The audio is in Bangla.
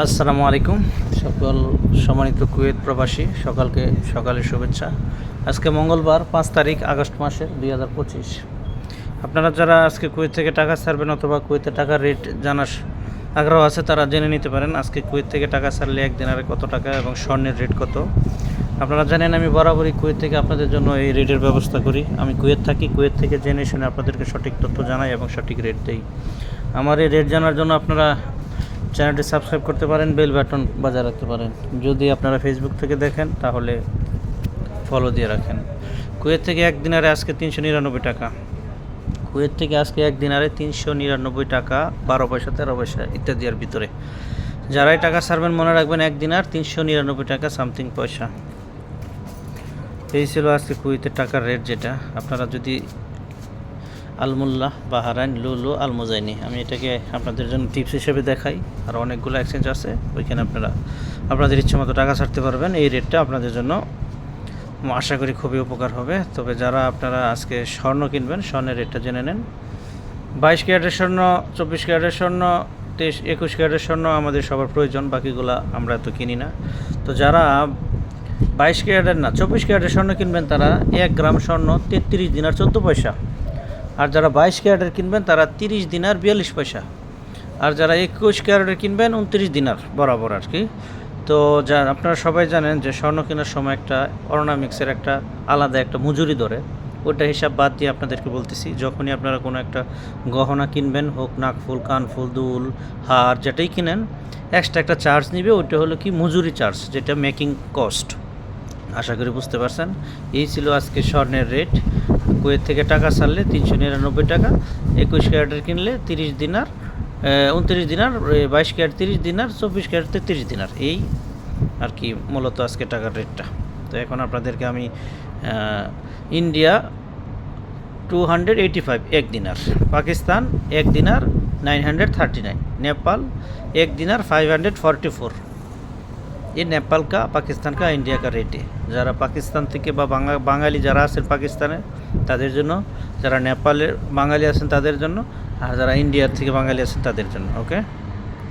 আসসালামু আলাইকুম। সকল সম্মানিত কুয়েত প্রবাসী, সকালকে সকালের শুভেচ্ছা। আজকে মঙ্গলবার, পাঁচ তারিখ, আগস্ট মাসের দুই হাজার পঁচিশ। আপনারা যারা আজকে কুয়েত থেকে টাকা ছাড়বেন অথবা কুয়েতে টাকার রেট জানার আগ্রহ আছে, তারা জেনে নিতে পারেন আজকে কুয়েত থেকে টাকা ছাড়লে এক দিনারে কত টাকা এবং স্বর্ণের রেট কত। আপনারা জানেন, আমি বরাবরই কুয়েত থেকে আপনাদের জন্য এই রেটের ব্যবস্থা করি। আমি কুয়েত থাকি, কুয়েত থেকে জেনে শুনে আপনাদেরকে সঠিক তথ্য জানাই এবং সঠিক রেট দেই। আমার এই রেট জানার জন্য আপনারা চ্যানেলটি সাবস্ক্রাইব করতে পারেন, বেল বাটন বাজায় রাখতে পারেন। যদি আপনারা ফেসবুক থেকে দেখেন, তাহলে ফলো দিয়ে রাখেন। কুয়েত থেকে এক দিনারে আজকে তিনশো নিরানব্বই টাকা। কুয়েত থেকে আজকে এক দিনারে তিনশো নিরানব্বই টাকা, বারো পয়সা, তেরো পয়সা ইত্যাদি আর ভিতরে। যারাই টাকা ছাড়বেন, মনে রাখবেন এক দিনার তিনশো নিরানব্বই টাকা সামথিং পয়সা। এই ছিল আজকে কুয়েতের টাকার রেট যেটা। আপনারা যদি আলমুল্লাহ, বাহারাইন, লুলু, আলমোজাইনি। আমি এটাকে আপনাদের জন্য টিপস হিসেবে দেখাই। আর অনেকগুলো এক্সচেঞ্জ আছে, ওইখানে আপনারা, আপনাদের ইচ্ছে মতো টাকা ছাড়তে পারবেন। এই রেটটা আপনাদের জন্য আশা করি খুবই উপকার হবে। তবে যারা আপনারা আজকে স্বর্ণ কিনবেন, স্বর্ণের রেটটা জেনে নেন। বাইশ ক্যারেটের স্বর্ণ, চব্বিশ ক্যারেটের স্বর্ণ, তেইশ, একুশ ক্যারেটের স্বর্ণ আমাদের সবার প্রয়োজন, বাকিগুলা আমরা তো কিনি না। তো যারা বাইশ ক্যারেটের না, চব্বিশ ক্যারেটের স্বর্ণ কিনবেন, তারা এক গ্রাম স্বর্ণ তেত্রিশ দিন আর চোদ্দ পয়সা। আর যারা বাইশ ক্যারেটের কিনবেন, তারা তিরিশ দিনার বিয়াল্লিশ পয়সা। আর যারা একুশ ক্যারেটের কিনবেন, উনত্রিশ দিনার বরাবর আর কি। তো যা, আপনারা সবাই জানেন যে স্বর্ণ কেনার সময় একটা অর্নামিক্সের একটা আলাদা একটা মজুরি ধরে। ওটা হিসাব বাদ দিয়ে আপনাদেরকে বলতেছি, যখনই আপনারা কোনো একটা গহনা কিনবেন, হোক নাকফুল কানফুল দুল, হার, যেটাই কিনেন এক্সট্রা একটা চার্জ নিবে। ওইটা হলো কি? মজুরি চার্জ যেটা মেকিং কস্ট আশা করি বুঝতে পারছেন। এই ছিল আজকে স্বর্ণের রেট কুয়েত থেকে টাকা ছাড়লে তিনশো নিরানব্বই টাকা, একুশ ক্যারেটের কিনলে তিরিশ দিনার উনত্রিশ দিনার বাইশ ক্যারেট তিরিশ দিনার, চব্বিশ ক্যারেট তেত্রিশ দিনার। এই আর কি মূলত আজকে টাকার রেটটা তো এখন আপনাদেরকে আমি India two hundred eighty five এক দিনার। পাকিস্তান, এক দিনার nine hundred thirty nine Nepal, এক দিনার ফাইভ হান্ড্রেড ফর্টি ফোর ये नेपाल का পাকিস্তান কা ইন্ডিয়া কা রেটে যারা পাকিস্তান থেকে বা বাঙা বাঙালি যারা আছেন পাকিস্তানে তাদের জন্য যারা নেপালের বাঙালি আছেন তাদের জন্য আর যারা ইন্ডিয়ার থেকে বাঙালি আছেন তাদের জন্য ওকে